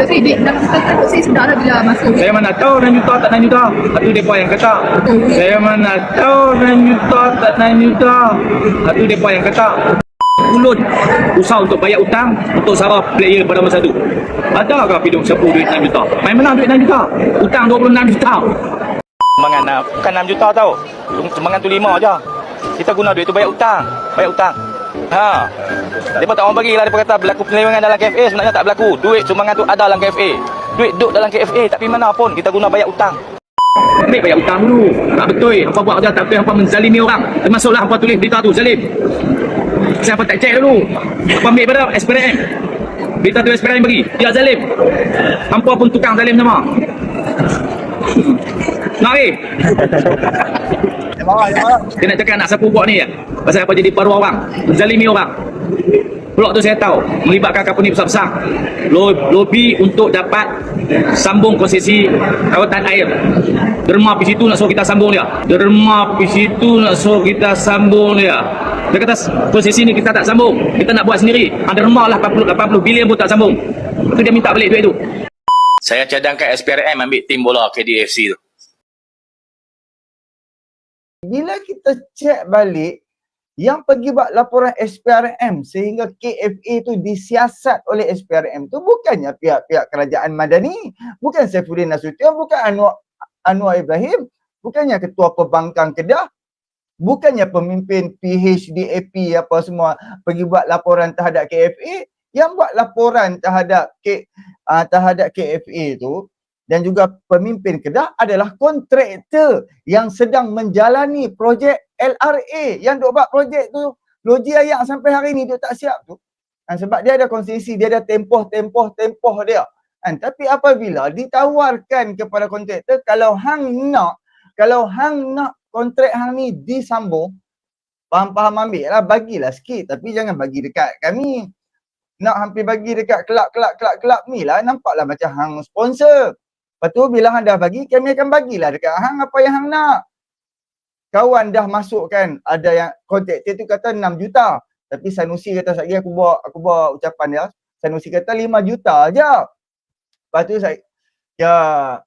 Tapi dah kata saya sedar lah bila masuk. Saya mana tahu 6 juta tak 6 juta. Itu depa yang kata. Saya mana tahu 6 juta tak 6 juta. Itu depa yang kata. Ulun usaha untuk bayar utang untuk Sabah player pada masa tu. Adakah Pidong siapa duit 6 juta? Main menang duit 6 juta. Utang 26 juta. Sumbangan bukan 6 juta tau. Sumbangan tu 5 je. Kita guna duit tu bayar utang. Bayar utang. Ha. Depa tak orang bagi lah depa kata berlaku penyelewengan dalam KFA sebenarnya tak berlaku. Duit sumbangan tu ada dalam KFA. Duit duduk dalam KFA tapi mana pun kita guna bayar utang. Ambil bayar utang dulu. Tak betul. Hampa buat kerja tak betul. Hampa menzalimi orang. Termasuklah hampa tulis berita tu. Zalim. Saya tak cek dulu. Hampa ambil pada SPRM. Berita tu SPRM bagi. Dia zalim. Hampa pun tukang zalim sama. Eh? Dia nak cakap nak siapa buat ni ya? Pasal apa jadi paruh orang? Menzalimi orang. Pulak tu saya tahu melibatkan company besar-besar. Lo- Lobby untuk dapat sambung konsesi rawatan air. Derma pergi situ nak suruh kita sambung dia. Derma pergi situ nak suruh kita sambung dia. Dia kata konsesi ni kita tak sambung. Kita nak buat sendiri. Ada derma lah 80 80 bilion pun tak sambung. Lepas tu dia minta balik duit tu. Saya cadangkan SPRM ambil tim bola KDFC tu. Bila kita cek balik yang pergi buat laporan SPRM sehingga KFA tu disiasat oleh SPRM tu bukannya pihak-pihak kerajaan madani, bukan Saifuddin Nasution, bukan Anwar, Anwar Ibrahim, bukannya ketua pembangkang Kedah, bukannya pemimpin PHDAP apa semua pergi buat laporan terhadap KFA, yang buat laporan terhadap K, uh, terhadap KFA tu dan juga pemimpin Kedah adalah kontraktor yang sedang menjalani projek LRA yang duk buat projek tu loji ayak sampai hari ni duk tak siap tu. Ha, sebab dia ada konsesi, dia ada tempoh-tempoh tempoh dia. Kan? Tapi apabila ditawarkan kepada kontraktor kalau hang nak kalau hang nak kontrak hang ni disambung faham-faham ambil lah bagilah sikit tapi jangan bagi dekat kami nak hampir bagi dekat kelab-kelab kelab-kelab ni lah nampaklah macam hang sponsor Lepas tu bila hang dah bagi, kami akan bagilah dekat hang apa yang hang nak. Kawan dah masukkan, ada yang kontraktor tu kata 6 juta. Tapi Sanusi kata sekali aku bawa aku bawa ucapan dia. Sanusi kata 5 juta aja. Lepas tu saya ya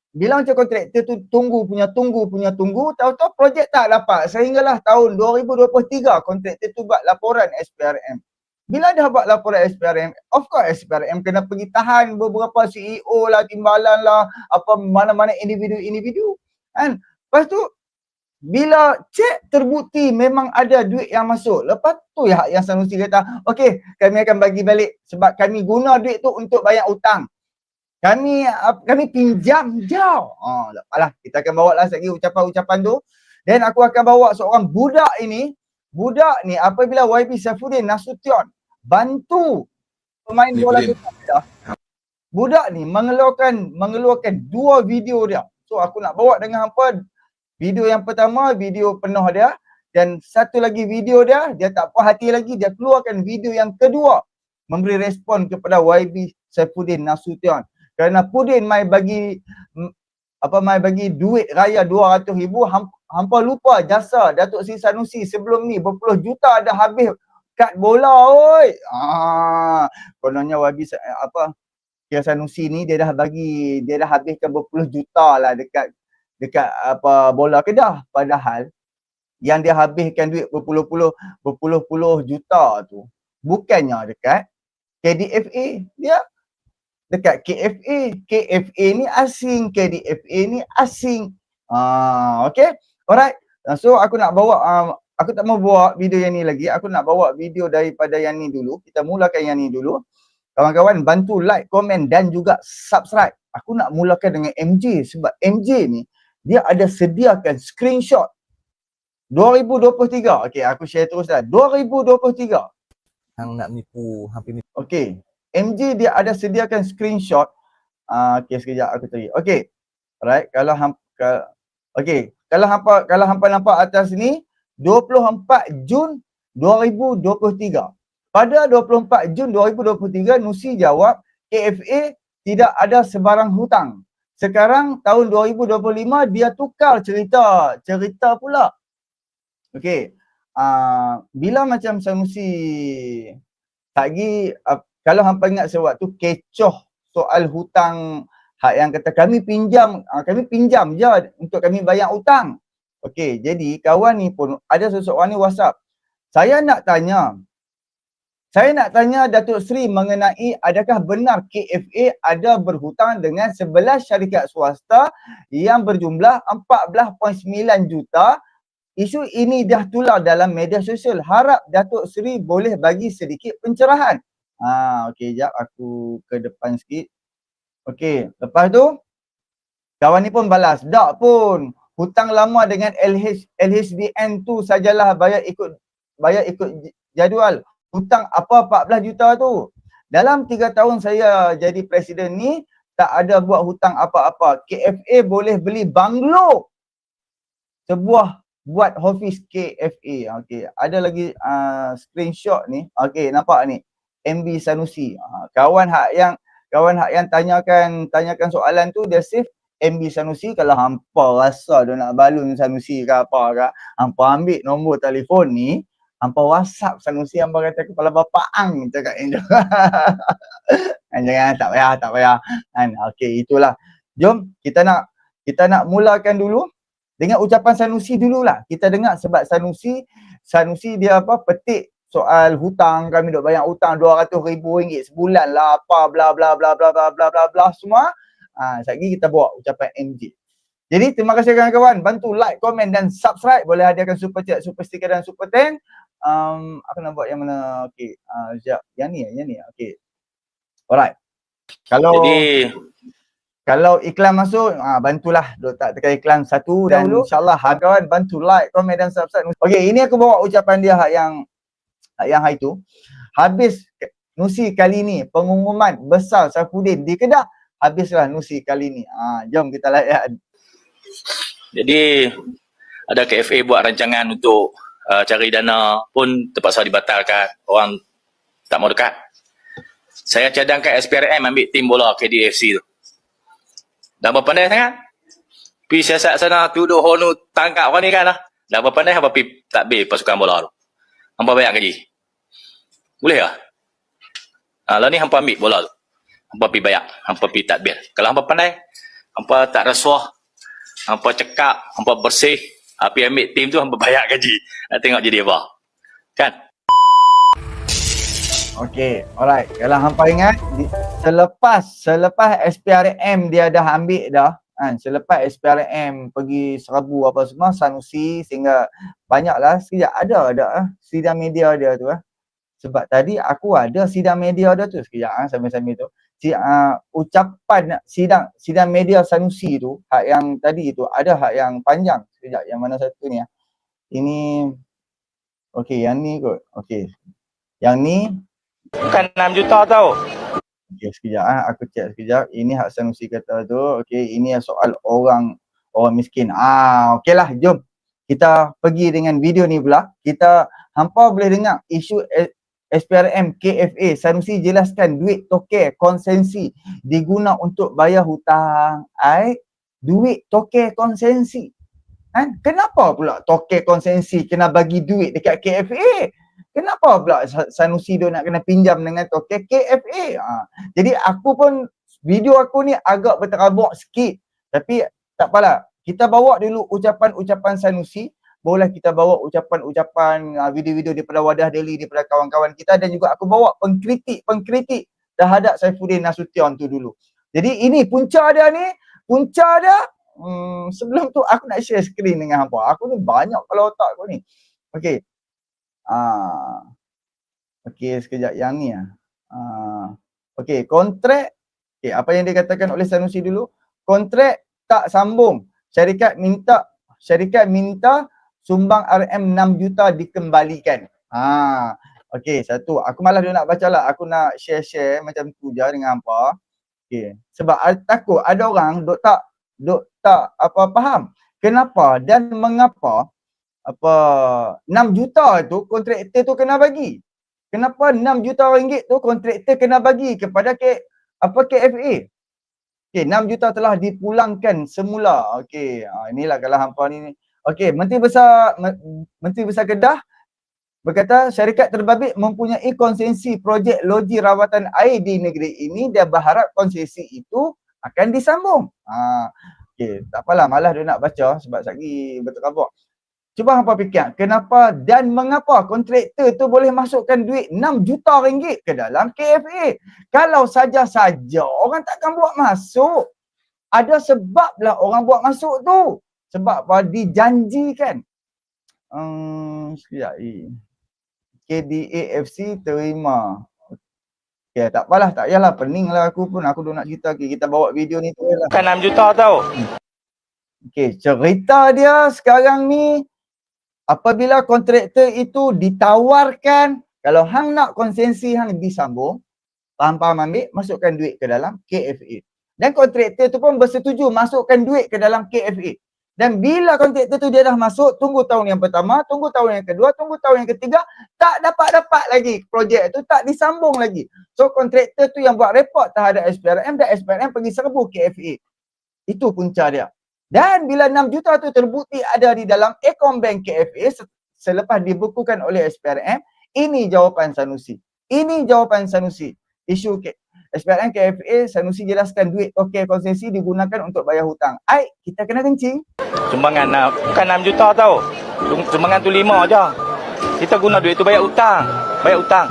bila macam kontraktor tu tunggu punya tunggu punya tunggu, tahu-tahu projek tak dapat. Sehinggalah tahun 2023 kontraktor tu buat laporan SPRM. Bila dah buat laporan SPRM, of course SPRM kena pergi tahan beberapa CEO lah, timbalan lah, apa mana-mana individu-individu. Kan? Lepas tu, bila cek terbukti memang ada duit yang masuk, lepas tu ya yang Sanusi kata, okey kami akan bagi balik sebab kami guna duit tu untuk bayar utang. Kami kami pinjam jauh. Oh, alah, kita akan bawa lah lagi ucapan-ucapan tu. Dan aku akan bawa seorang budak ini budak ni apabila YB Saifuddin Nasution bantu pemain bola kita budak ni mengeluarkan mengeluarkan dua video dia. So aku nak bawa dengan hampa. Video yang pertama video penuh dia. Dan satu lagi video dia dia tak puas hati lagi dia keluarkan video yang kedua. Memberi respon kepada YB Saifuddin Nasution. Kerana Pudin mai bagi apa mai bagi duit raya 200 ribu hampa, hampa lupa jasa Datuk Seri Sanusi sebelum ni berpuluh juta dah habis kad bola oi. Ah, kononnya Wabi apa Kira Sanusi ni dia dah bagi dia dah habiskan berpuluh juta lah dekat dekat apa bola Kedah padahal yang dia habiskan duit berpuluh-puluh berpuluh-puluh juta tu bukannya dekat KDFA dia dekat KFA. KFA ni asing, KDFA ni asing. Ah, okay. Alright. Uh, So aku nak bawa um, aku tak mau bawa video yang ni lagi. Aku nak bawa video daripada yang ni dulu. Kita mulakan yang ni dulu. Kawan-kawan bantu like, komen dan juga subscribe. Aku nak mulakan dengan MJ sebab MJ ni dia ada sediakan screenshot 2023. Okay, aku share terus dah. 2023. hang nak nipu hampir nipu Okay. MJ dia ada sediakan screenshot. Ah uh, okey sekejap aku cari. Okey. Alright, kalau ka, okey, kalau hampa kalau hampa nampak atas ni 24 Jun 2023. Pada 24 Jun 2023 Nusi jawab KFA tidak ada sebarang hutang. Sekarang tahun 2025 dia tukar cerita, cerita pula. Okey. Uh, bila macam Sanusi lagi uh, kalau hampa ingat sewaktu kecoh soal hutang hak yang kata kami pinjam uh, kami pinjam je untuk kami bayar hutang. Okey, jadi kawan ni pun ada seseorang ni WhatsApp. Saya nak tanya. Saya nak tanya Datuk Seri mengenai adakah benar KFA ada berhutang dengan 11 syarikat swasta yang berjumlah 14.9 juta. Isu ini dah tular dalam media sosial. Harap Datuk Seri boleh bagi sedikit pencerahan. Ha, okey, jap aku ke depan sikit. Okey, lepas tu kawan ni pun balas. Tak pun. Hutang lama dengan LH, LHDN tu sajalah bayar ikut bayar ikut jadual. Hutang apa 14 juta tu? Dalam 3 tahun saya jadi presiden ni tak ada buat hutang apa-apa. KFA boleh beli banglo. Sebuah buat office KFA. Okey, ada lagi uh, screenshot ni. Okey, nampak ni. MB Sanusi. Uh, kawan hak yang kawan hak yang tanyakan tanyakan soalan tu dia save MB Sanusi kalau hampa rasa dia nak balun Sanusi ke apa ke, hampa ambil nombor telefon ni, hampa WhatsApp Sanusi hampa kata kepala bapa ang cakap ni. Jangan tak payah, tak payah. Kan? Okey, itulah. Jom kita nak kita nak mulakan dulu dengan ucapan Sanusi dululah. Kita dengar sebab Sanusi Sanusi dia apa petik soal hutang kami duk bayar hutang 200 ribu ringgit sebulan lah apa bla bla bla bla bla bla bla bla semua Ha, sekejap lagi kita bawa ucapan MJ. Jadi terima kasih kawan-kawan. Bantu like, komen dan subscribe. Boleh hadiahkan super chat, super sticker dan super tank. Um, aku nak buat yang mana? Okay. Uh, sekejap. Yang ni, yang ni. Okay. Alright. Kalau Jadi kalau iklan masuk, ah bantulah duk tak tekan iklan satu dan insyaAllah kawan bantu like, komen dan subscribe. Okay, ini aku bawa ucapan dia hak yang yang hari tu. Habis Nusi kali ni pengumuman besar Saifuddin di Kedah. Habislah Nusi kali ni. Ah, jom kita layan. Jadi ada KFA buat rancangan untuk uh, cari dana pun terpaksa dibatalkan. Orang tak mau dekat. Saya cadangkan SPRM ambil tim bola KDFC tu. Dah berpandai sangat. Pi siasat sana tuduh honu tangkap orang ni kan lah. Dah berpandai apa pi takbir pasukan bola tu. Hampa bayar gaji. Boleh tak? Ha, lah ni hampa ambil bola tu. Hampa pi bayar. Hampa pi takbir. Kalau hampa pandai, hampa tak rasuah, hampa cekap, hampa bersih, api ambil tim tu hampa bayar gaji. Nak tengok jadi apa. Kan? Okay, alright. Kalau hampa ingat, selepas selepas SPRM dia dah ambil dah, kan, selepas SPRM pergi Serabu apa semua, Sanusi sehingga banyaklah, sekejap ada ada ah, sidang media dia tu ah. Sebab tadi aku ada sidang media dia tu sekejap ah, sambil-sambil tu. Si, uh, ucapan sidang sidang media Sanusi tu, hak yang tadi tu, ada hak yang panjang. Sekejap, yang mana satu ni ah. Ini, okay, yang ni kot. Okay. Yang ni, Bukan 6 juta tau. Okey, sekejap ah aku cek sekejap. Ini hak Sanusi kata tu. Okey, ini soal orang orang miskin. Ah, okeylah, jom. Kita pergi dengan video ni pula. Kita hampa boleh dengar isu SPRM KFA Sanusi jelaskan duit toke konsensi diguna untuk bayar hutang. Ai, duit toke konsensi. Kan? Kenapa pula toke konsensi kena bagi duit dekat KFA? Kenapa pula Sa- Sanusi dia nak kena pinjam dengan token KFA? Ha. Jadi aku pun video aku ni agak berterabak sikit. Tapi tak apalah. Kita bawa dulu ucapan-ucapan Sanusi. Boleh kita bawa ucapan-ucapan uh, video-video daripada Wadah Daily daripada kawan-kawan kita dan juga aku bawa pengkritik-pengkritik terhadap Saifuddin Nasution tu dulu. Jadi ini punca dia ni, punca dia hmm, sebelum tu aku nak share screen dengan hampa. Aku ni banyak kalau otak aku ni. Okey. Ah. Okey, sekejap yang ni ah. Ah. Okey, kontrak okey, apa yang dikatakan oleh Sanusi dulu? Kontrak tak sambung. Syarikat minta syarikat minta sumbang RM 6 juta dikembalikan. Ha. Okey, satu. Aku malas dia nak baca lah. Aku nak share-share macam tu je dengan hampa. Okey. Sebab takut ada orang duk tak duk tak apa faham. Kenapa dan mengapa apa 6 juta tu kontraktor tu kena bagi. Kenapa 6 juta ringgit tu kontraktor kena bagi kepada K, apa KFA? Okey, 6 juta telah dipulangkan semula. Okey, ha, inilah kalau hampa ni. Okey, Menteri Besar Me- Menteri Besar Kedah Berkata syarikat terbabit mempunyai konsesi projek loji rawatan air di negeri ini dan berharap konsesi itu akan disambung. Ha, okay, tak apalah malah dia nak baca sebab lagi betul khabar. Cuba hampa fikir, kenapa dan mengapa kontraktor tu boleh masukkan duit 6 juta ringgit ke dalam KFA? Kalau saja-saja orang takkan buat masuk. Ada sebab lah orang buat masuk tu. Sebab apa? Dijanjikan. Hmm, sekejap. KDAFC terima. Okay, tak apalah, tak payahlah. Pening lah aku pun. Aku dah nak cerita. Okay, kita bawa video ni tu lah. Bukan 6 juta tau. Okay, cerita dia sekarang ni apabila kontraktor itu ditawarkan kalau hang nak konsensi hang disambung, faham-faham ambil, masukkan duit ke dalam KFA. Dan kontraktor tu pun bersetuju masukkan duit ke dalam KFA. Dan bila kontraktor tu dia dah masuk, tunggu tahun yang pertama, tunggu tahun yang kedua, tunggu tahun yang ketiga, tak dapat-dapat lagi projek tu, tak disambung lagi. So kontraktor tu yang buat report terhadap SPRM dan SPRM pergi serbu KFA. Itu punca dia. Dan bila 6 juta tu terbukti ada di dalam akaun bank KFA se- selepas dibekukan oleh SPRM, ini jawapan Sanusi. Ini jawapan Sanusi. Isu K- SPRM KFA, Sanusi jelaskan duit okey konsesi digunakan untuk bayar hutang. Ai, kita kena kencing. Sumbangan uh, bukan 6 juta tau. Sum- Sumbangan tu 5 je. Kita guna duit tu bayar hutang. Bayar hutang.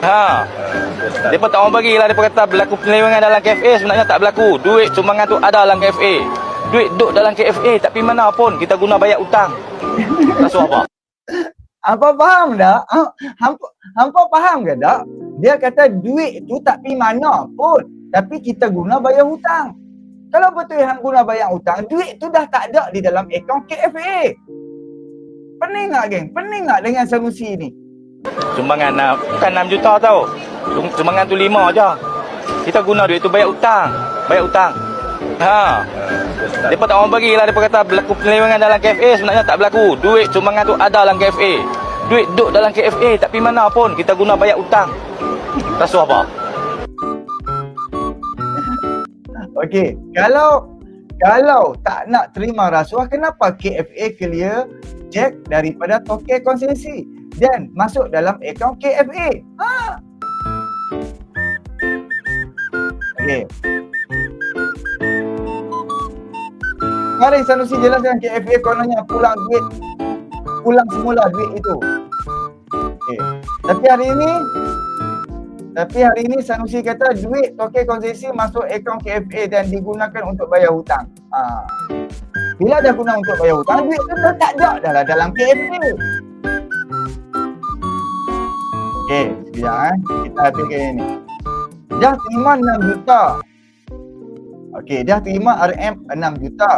Ha. Depa tak mau bagi lah depa kata berlaku penyelewengan dalam KFA sebenarnya tak berlaku. Duit sumbangan tu ada dalam KFA. Duit duk dalam KFA tapi mana pun kita guna bayar hutang. Rasa apa? Hampa faham tak? Ha- Hampa, hampa faham ke tak? Dia kata duit tu tak pi mana pun. Tapi kita guna bayar hutang. Kalau betul hang guna bayar hutang, duit tu dah tak ada di dalam akaun KFA. Pening tak geng? Pening tak dengan solusi ni? Sumbangan uh, bukan 6 juta tau. Sum- Sumbangan tu 5 je. Kita guna duit tu bayar hutang. Bayar hutang. Ha. Depa tak mau bagi lah depa kata berlaku penyelewengan dalam KFA sebenarnya tak berlaku. Duit sumbangan tu ada dalam KFA. Duit duk dalam KFA tapi mana pun kita guna bayar hutang. Rasa apa? Okey, kalau kalau tak nak terima rasuah, kenapa KFA clear cek daripada token konsesi dan masuk dalam akaun KFA? Ha. Okey. Mari Sanusi jelaskan KFA kononnya pulang duit pulang semula duit itu. Okey. Tapi hari ini tapi hari ini Sanusi kata duit token konsesi masuk akaun KFA dan digunakan untuk bayar hutang. Ha. Bila dah guna untuk bayar hutang, duit tu dah tak ada dah lah dalam KFA. Okey, sekejap eh. Kita habiskan ini. Dah terima 6 juta. Okey, dah terima RM 6 juta.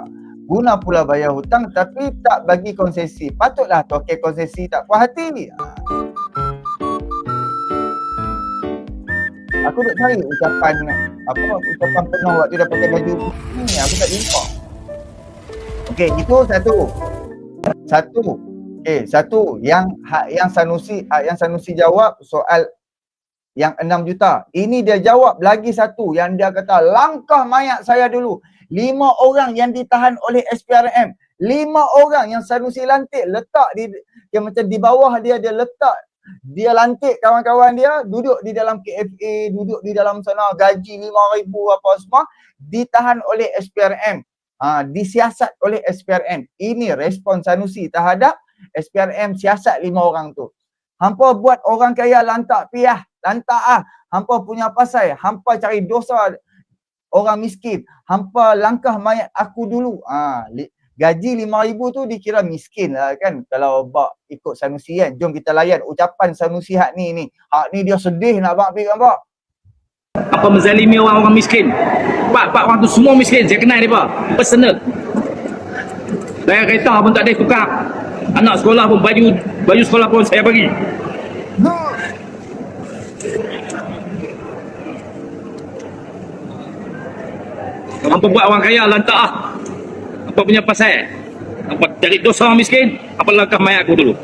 Guna pula bayar hutang tapi tak bagi konsesi. Patutlah token konsesi tak puas hati. Ha. Aku nak cari ucapan apa ucapan penuh waktu dia pakai baju ni aku tak jumpa. Okey, itu satu. Satu. Okey, satu yang yang Sanusi yang Sanusi jawab soal yang 6 juta. Ini dia jawab lagi satu yang dia kata langkah mayat saya dulu. Lima orang yang ditahan oleh SPRM. Lima orang yang Sanusi lantik letak di yang macam di bawah dia dia letak dia lantik kawan-kawan dia duduk di dalam KFA, duduk di dalam sana gaji 5000 apa semua ditahan oleh SPRM. Ha, disiasat oleh SPRM. Ini respon Sanusi terhadap SPRM siasat lima orang tu. Hampa buat orang kaya lantak piah, lantak ah. Hampa punya pasal, hampa cari dosa orang miskin. Hampa langkah mayat aku dulu. Ha, gaji RM5,000 tu dikira miskin lah kan kalau bak ikut Sanusi kan. Jom kita layan ucapan Sanusi hak ni ni. Hak ni dia sedih nak bak pergi bak. apa menzalimi orang-orang miskin. Pak, pak orang tu semua miskin. Saya kenal dia, Personal. Bayar kereta pun tak ada tukar. Anak sekolah pun baju baju sekolah pun saya bagi. Apa buat orang kaya lantak ah. Apa punya pasal? Apa cari dosa orang miskin? Apa langkah mayat aku dulu?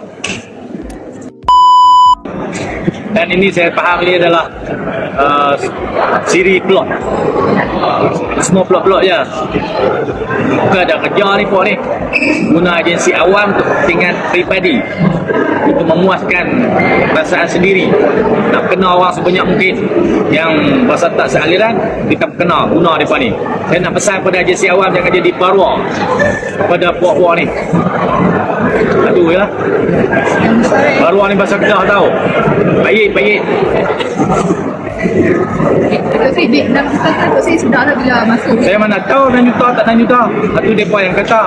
Dan ini saya faham ini adalah uh, siri plot. Semua plot-plot je. Bukan ada kerja ni pun ni. Guna agensi awam untuk kepentingan peribadi. Untuk memuaskan perasaan sendiri. Nak kenal orang sebanyak mungkin. Yang pasal tak sealiran kita kenal guna mereka ni. Saya nak pesan pada agensi awam jangan jadi parwa pada puak-puak ni. Aduh ya. Parwa ni bahasa Kedah tau. Baik, baik dek, dah kata Seri sedar dah bila masuk. Saya mana tahu 6 juta tak 6 juta Itu mereka yang kata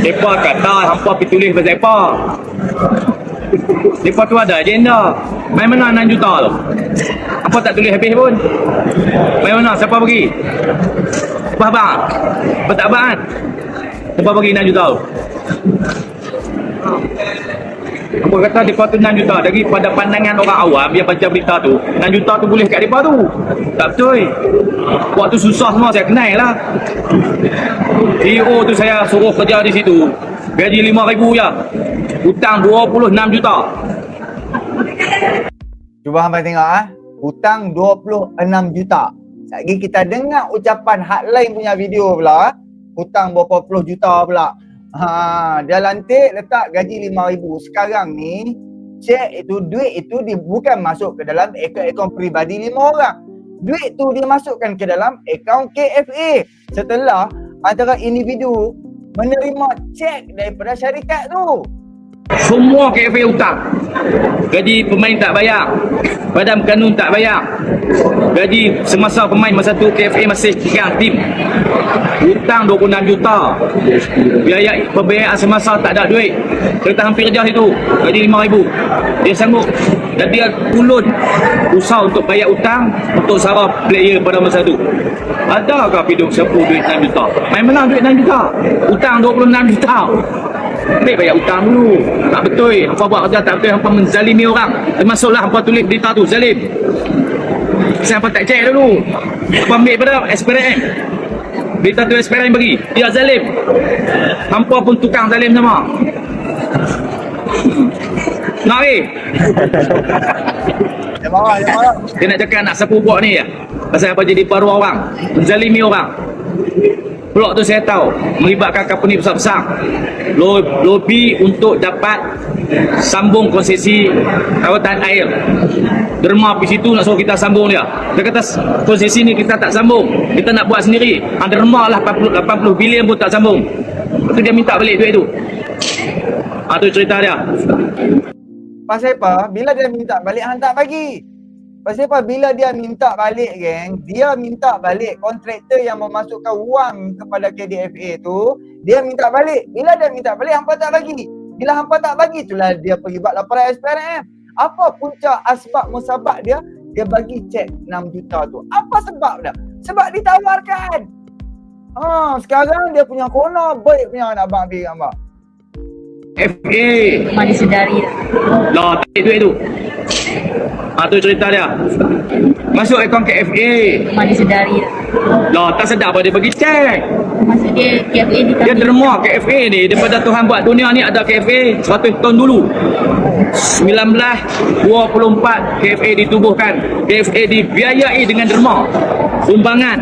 Mereka kata hampa pergi tulis pasal mereka Mereka tu ada agenda. Main mana 6 juta tu? Hampa tak tulis habis pun. Main mana? Siapa bagi? Apa abang Apa tak abang kan? Siapa bagi 6 juta tu Hampa kata mereka tu 6 juta Daripada pandangan orang awam yang baca berita tu 6 juta tu boleh kat mereka tu Tak betul Waktu susah semua saya kenal lah CEO tu saya suruh kerja di situ Gaji RM5,000 je Hutang 26 juta Cuba hamba tengok ah. Hutang 26 juta. Lagi kita dengar ucapan hotline punya video pula. ah. Hutang berapa puluh juta pula. Ha, dia lantik letak gaji 5000. Sekarang ni cek itu duit itu dia bukan masuk ke dalam akaun-akaun peribadi lima orang. Duit tu dia masukkan ke dalam akaun KFA setelah antara individu menerima cek daripada syarikat tu. Semua KFA hutang Gaji pemain tak bayar Badan kanun tak bayar Gaji semasa pemain masa tu KFA masih pegang tim. Hutang 26 juta. Biaya pembiayaan semasa tak ada duit. Kereta hampir kerja situ. Gaji RM5,000 Dia sanggup. Dan dia ulun Usaha untuk bayar hutang Untuk saraf player pada masa tu. Adakah hidup siapa duit 6 juta? Main menang duit 6 juta. Hutang 26 juta. Baik bayar hutang dulu. Tak betul. Hampa buat kerja tak betul Hampa menzalimi orang. Termasuklah hampa tulis berita tu Zalim Hampa tak cek dulu? Hampa ambil pada SPRM Berita tu SPRM bagi. Dia zalim. Hampa pun tukang zalim sama. Nak weh Dia nak cakap nak sapu buat ni. Ya Pasal apa jadi paruh orang? Menzalimi orang Blok tu saya tahu melibatkan company besar-besar. Lo- Lobi untuk dapat sambung konsesi rawatan air. Derma pergi situ nak suruh kita sambung dia. Dia kata konsesi ni kita tak sambung. Kita nak buat sendiri. Ha, derma lah 80, 80 bilion pun tak sambung. Tu dia minta balik duit tu. Ha, tu cerita dia. Pasal apa? Bila dia minta balik, hang tak bagi. Pasal apa? Bila dia minta balik, geng, dia minta balik kontraktor yang memasukkan wang kepada KDFA tu, dia minta balik. Bila dia minta balik, hampa tak bagi. Bila hampa tak bagi, itulah dia pergi buat laporan SPRM. Apa punca asbab musabab dia? Dia bagi cek 6 juta tu. Apa sebab dia? Sebab ditawarkan. Ha, sekarang dia punya kona baik punya nak abang gambar. FA. Memang disedari lah. Lah, tarik duit tu. Ha, tu cerita dia. Masuk akaun KFA. Memang disedari lah. Lah, tak sedap apa dia bagi cek. Maksud dia KFA di Dia derma KFA ni daripada Tuhan buat dunia ni ada KFA 100 tahun dulu. 1924 KFA ditubuhkan. KFA dibiayai dengan derma. Sumbangan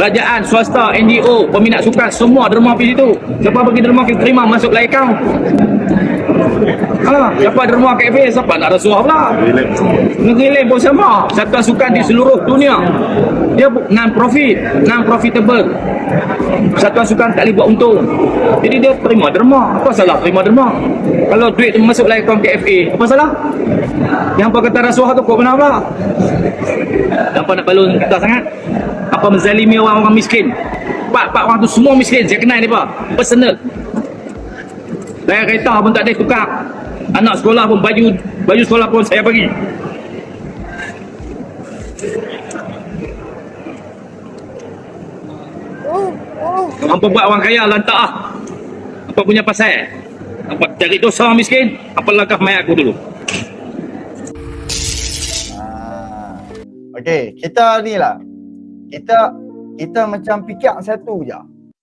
kerajaan, swasta, NGO, peminat sukan semua derma pergi situ. Siapa bagi derma kita terima masuk dalam akaun. Ha, siapa derma KFA siapa nak rasuah pula? Negeri lain pun sama. Satuan sukan di seluruh dunia. Dia bu- non profit, non profitable. Satuan sukan tak boleh buat untung. Jadi dia terima derma. Apa salah terima derma? Kalau duit tu masuk dalam akaun KFA, apa salah? Yang apa kata rasuah tu kau benar pula? Apa nak balun kita sangat? Apa menzalimi orang-orang miskin? Pak-pak orang tu semua miskin. Saya kenal ni pak. Personal. Bayar kereta pun tak ada tukar. Anak sekolah pun baju baju sekolah pun saya bagi. Apa buat orang kaya lantak ah. Apa punya pasal? Apa cari dosa orang miskin? Apa langkah mayat aku dulu? Ah. Okey, kita ni lah. Kita kita macam fikir satu je.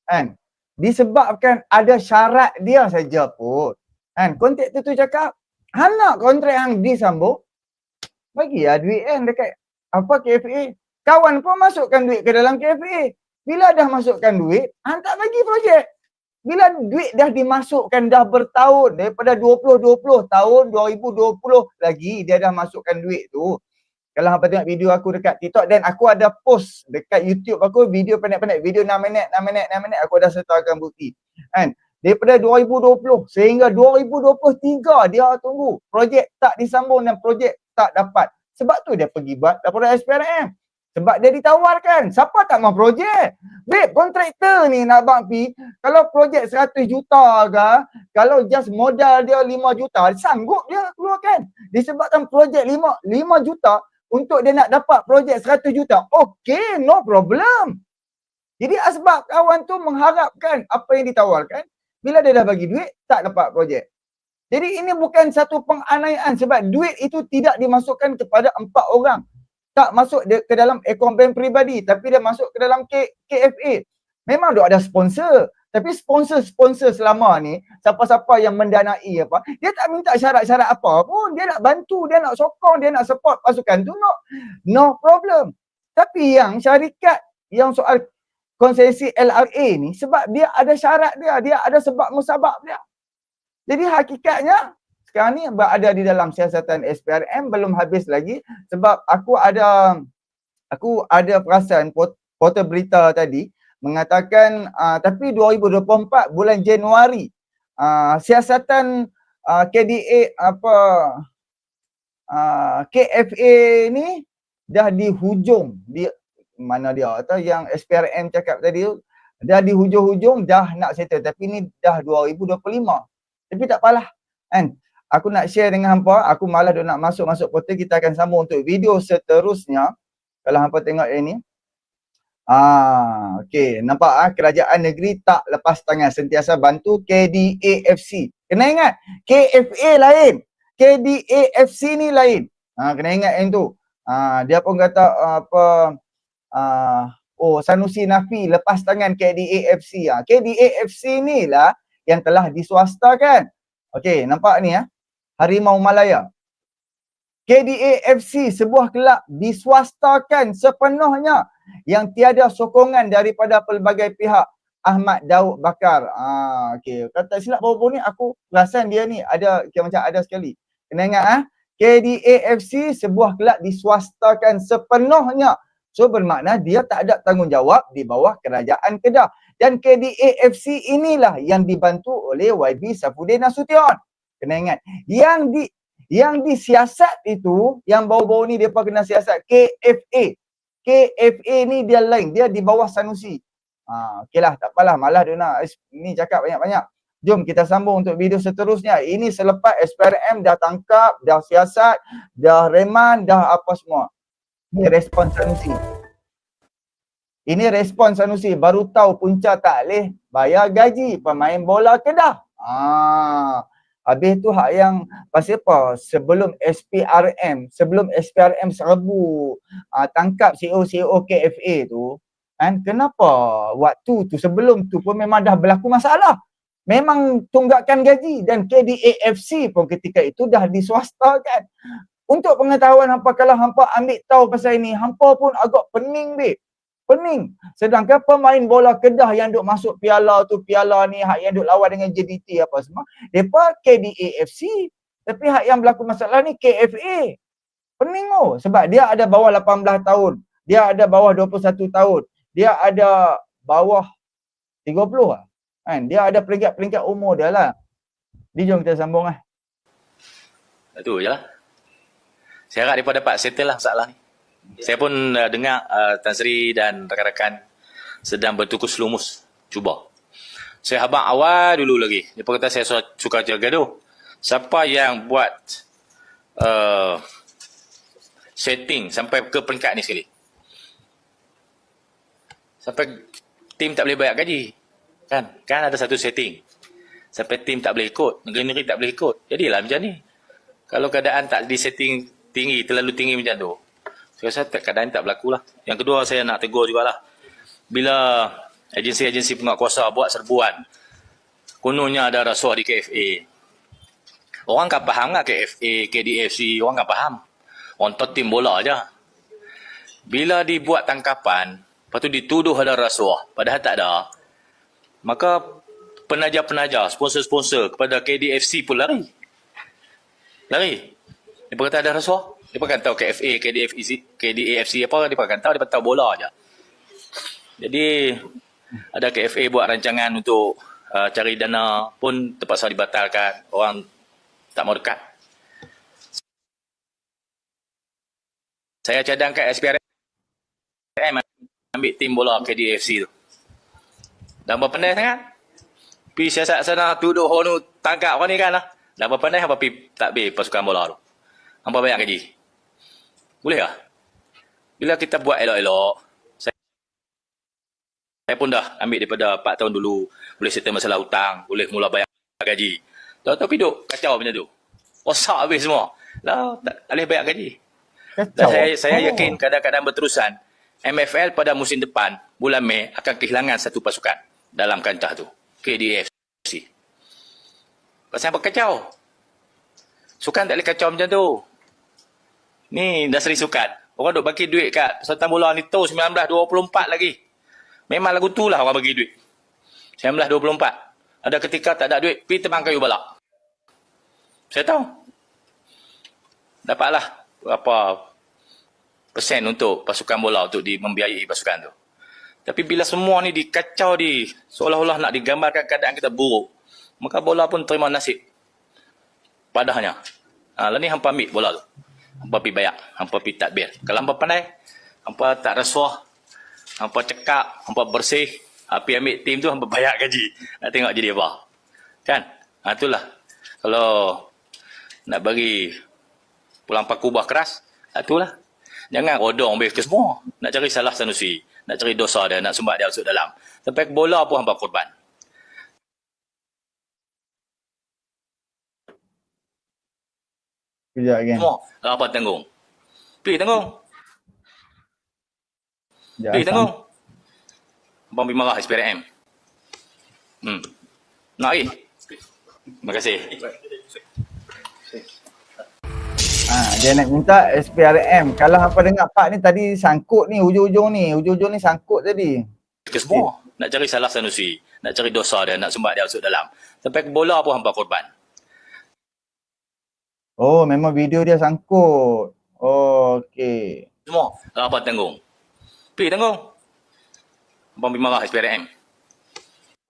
Kan? Disebabkan ada syarat dia saja pun. Kan? Kontraktor tu cakap, "Hang nak kontrak hang disambung? Bagi lah duit kan dekat apa KFA. Kawan pun masukkan duit ke dalam KFA. Bila dah masukkan duit, hang tak bagi projek. Bila duit dah dimasukkan dah bertahun daripada 2020 tahun 2020 lagi dia dah masukkan duit tu. Kalau hampa tengok video aku dekat TikTok dan aku ada post dekat YouTube aku video pendek-pendek video 6 minit 6 minit 6 minit aku dah sertakan bukti. Kan? Daripada 2020 sehingga 2023 dia tunggu projek tak disambung dan projek tak dapat. Sebab tu dia pergi buat laporan SPRM. Sebab dia ditawarkan. Siapa tak mau projek? Babe, kontraktor ni nak abang pi. Kalau projek 100 juta ke, kalau just modal dia 5 juta, sanggup dia keluarkan. Disebabkan projek 5, 5 juta, untuk dia nak dapat projek 100 juta, okay, no problem. Jadi asbab kawan tu mengharapkan apa yang ditawarkan, bila dia dah bagi duit, tak dapat projek. Jadi ini bukan satu penganiayaan sebab duit itu tidak dimasukkan kepada empat orang tak masuk dia ke dalam akaun bank peribadi tapi dia masuk ke dalam K, KFA. Memang dia ada sponsor. Tapi sponsor-sponsor selama ni, siapa-siapa yang mendanai apa, dia tak minta syarat-syarat apa pun. Dia nak bantu, dia nak sokong, dia nak support pasukan tu. No, no problem. Tapi yang syarikat yang soal konsesi LRA ni, sebab dia ada syarat dia, dia ada sebab musabab dia. Jadi hakikatnya, sekarang ni berada di dalam siasatan SPRM belum habis lagi sebab aku ada aku ada perasan portal berita tadi mengatakan uh, tapi 2024 bulan Januari uh, siasatan uh, KDA apa uh, KFA ni dah di hujung di mana dia atau yang SPRM cakap tadi dah di hujung-hujung dah nak settle tapi ni dah 2025 tapi tak apalah kan aku nak share dengan hampa, aku malas nak masuk-masuk portal, kita akan sambung untuk video seterusnya. Kalau hampa tengok ini. Ah, okey, nampak ah kerajaan negeri tak lepas tangan sentiasa bantu KDAFC. Kena ingat, KFA lain. KDAFC ni lain. Ah, kena ingat yang tu. Ah, dia pun kata uh, apa ah, oh Sanusi Nafi lepas tangan KDAFC. Ah, KDAFC ni lah yang telah diswastakan. Okey, nampak ni ah. Harimau Malaya. KDAFC sebuah kelab diswastakan sepenuhnya yang tiada sokongan daripada pelbagai pihak Ahmad Daud Bakar. Ah, okay. Kata silap baru ni aku perasan dia ni ada kira macam ada sekali. Kena ingat ah. KDAFC sebuah kelab diswastakan sepenuhnya. So bermakna dia tak ada tanggungjawab di bawah kerajaan Kedah. Dan KDAFC inilah yang dibantu oleh YB Safudin Nasution kena ingat yang di yang disiasat itu yang bau-bau ni depa kena siasat KFA KFA ni dia lain dia di bawah Sanusi. Ha okeylah tak apalah malah dia nak ni cakap banyak-banyak. Jom kita sambung untuk video seterusnya. Ini selepas SPRM dah tangkap dah siasat dah reman dah apa semua. Ni respon Sanusi. Ini respon Sanusi. Baru tahu punca tak boleh bayar gaji pemain bola Kedah ah Habis tu hak yang pasal apa? Sebelum SPRM, sebelum SPRM serbu uh, tangkap CEO-CEO KFA tu, kan? Kenapa waktu tu sebelum tu pun memang dah berlaku masalah. Memang tunggakan gaji dan KDAFC pun ketika itu dah diswastakan. Untuk pengetahuan hampa kalau hampa ambil tahu pasal ini, hampa pun agak pening dek pening. Sedangkan pemain bola Kedah yang duk masuk piala tu, piala ni, hak yang duk lawan dengan JDT apa semua, mereka KDAFC. Tapi hak yang berlaku masalah ni KFA. Pening oh. Sebab dia ada bawah 18 tahun. Dia ada bawah 21 tahun. Dia ada bawah 30 lah. Kan? Dia ada peringkat-peringkat umur dia lah. Jadi jom kita sambung lah. Itu je lah. Saya harap mereka dapat settle lah masalah ni. Saya pun uh, dengar uh, Tan Sri dan rakan-rakan sedang bertukus lumus. Cuba. Saya habang awal dulu lagi. Dia kata saya suka jaga gaduh. Siapa yang buat uh, setting sampai ke peringkat ni sekali? Sampai tim tak boleh bayar gaji. Kan? Kan ada satu setting. Sampai tim tak boleh ikut. Negeri-negeri tak boleh ikut. Jadilah macam ni. Kalau keadaan tak di setting tinggi, terlalu tinggi macam tu, saya rasa keadaan tak berlaku lah. Yang kedua saya nak tegur jugalah. Bila agensi-agensi penguatkuasa buat serbuan, kononnya ada rasuah di KFA. Orang kan faham tak KFA, KDFC, orang kan faham. Orang tu tim bola aja. Bila dibuat tangkapan, lepas tu dituduh ada rasuah, padahal tak ada, maka penaja-penaja, sponsor-sponsor kepada KDFC pun lari. Lari. Dia kata ada rasuah. Dia bukan tahu KFA, KDFC, KDAFC apa, dia bukan tahu, dia tahu bola aja. Jadi ada KFA buat rancangan untuk uh, cari dana pun terpaksa dibatalkan. Orang tak mau dekat. Saya cadangkan SPRM ambil tim bola KDFC tu. Dah berpandai sangat. Pi siasat sana tuduh orang tu tangkap orang ni kan lah. Dah berpandai apa pi tak pi pasukan bola tu. Hampa bayar gaji. Boleh tak? Bila kita buat elok-elok, saya, saya pun dah ambil daripada 4 tahun dulu, boleh settle masalah hutang, boleh mula bayar gaji. Tahu-tahu hidup kacau macam tu. Rosak habis semua. Lah, tak, tak boleh bayar gaji. Dan saya, saya Oh. yakin kadang-kadang berterusan, MFL pada musim depan, bulan Mei, akan kehilangan satu pasukan dalam kancah tu. KDFC. Pasal apa kacau? Sukan tak boleh kacau macam tu. Ni industri sukan. Orang duk bagi duit kat Sultan Bola ni tu 1924 lagi. Memang lagu tu lah orang bagi duit. 1924. Ada ketika tak ada duit, pergi tebang kayu balak. Saya tahu. Dapatlah berapa persen untuk pasukan bola untuk di membiayai pasukan tu. Tapi bila semua ni dikacau di seolah-olah nak digambarkan keadaan kita buruk, maka bola pun terima nasib. Padahnya. Ha, lah ni hampa ambil bola tu. Hampa pergi bayar. Hampa pergi takbir. Kalau hampa pandai, hampa tak rasuah, hampa cekap, hampa bersih, api ambil tim tu hampa bayar gaji. Nak tengok jadi apa. Kan? Ha, itulah. Kalau nak bagi pulang paku buah keras, ha, itulah. Jangan rodong habis ke semua. Nak cari salah Sanusi. Nak cari dosa dia, nak sumbat dia masuk dalam. Sampai bola pun hampa korban. Kejap kan. Semua. Apa tanggung? Pergi tanggung. Kejap, Pergi tanggung. Abang pergi marah SPRM. Hmm. Nak pergi? Terima kasih. Ha, dia nak minta SPRM. Kalau apa dengar Pak ni tadi sangkut ni hujung-hujung ni. Hujung-hujung ni sangkut tadi. Ke semua. Nak cari salah Sanusi. Nak cari dosa dia, nak sumbat dia masuk dalam. Sampai ke bola pun hampa korban. Oh memang video dia sangkut. Oh okey. Semua. Apa tanggung? Pergi tanggung. Abang pergi marah SPRM.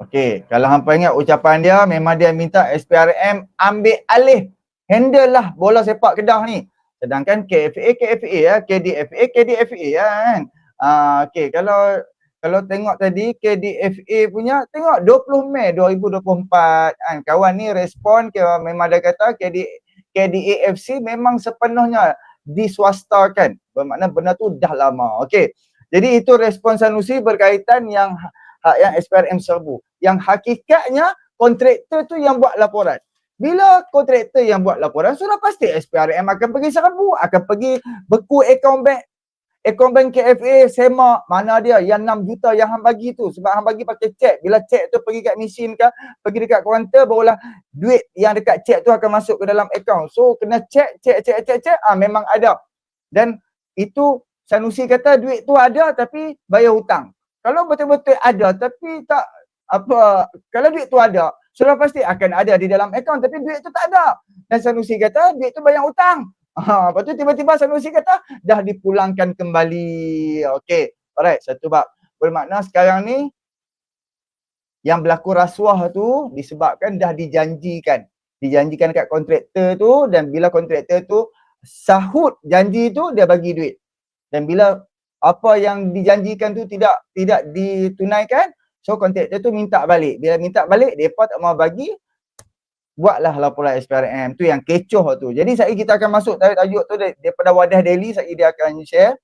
Okey, kalau hampa ingat ucapan dia memang dia minta SPRM ambil alih handle lah bola sepak Kedah ni. Sedangkan KFA KFA ya, KDFA KDFA ya kan. Ah okey, kalau kalau tengok tadi KDFA punya tengok 20 Mei 2024 kan kawan ni respon ke memang dia kata KD KDAFC memang sepenuhnya diswastakan. Bermakna benda tu dah lama. Okey. Jadi itu respon Sanusi berkaitan yang yang SPRM serbu. Yang hakikatnya kontraktor tu yang buat laporan. Bila kontraktor yang buat laporan, sudah pasti SPRM akan pergi serbu, akan pergi beku akaun bank akaun bank KFA semak mana dia? Yang 6 juta yang hang bagi tu. Sebab hang bagi pakai cek bila cek tu pergi kat mesin ke pergi dekat kaunter barulah duit yang dekat cek tu akan masuk ke dalam akaun so kena cek cek cek cek cek ah memang ada. Dan itu Sanusi kata duit tu ada tapi bayar hutang. Kalau betul-betul ada tapi tak apa kalau duit tu ada sudah pasti akan ada di dalam akaun tapi duit tu tak ada. Dan Sanusi kata duit tu bayar hutang Ha, lepas tu tiba-tiba Sanusi kata dah dipulangkan kembali. Okey. Alright, satu bab. Bermakna sekarang ni yang berlaku rasuah tu disebabkan dah dijanjikan. Dijanjikan kat kontraktor tu dan bila kontraktor tu sahut janji tu dia bagi duit. Dan bila apa yang dijanjikan tu tidak tidak ditunaikan, so kontraktor tu minta balik. Bila minta balik, depa tak mau bagi, buatlah laporan SPRM tu yang kecoh tu. Jadi saya kita akan masuk tajuk, tu dar- daripada Wadah Daily saya dia akan share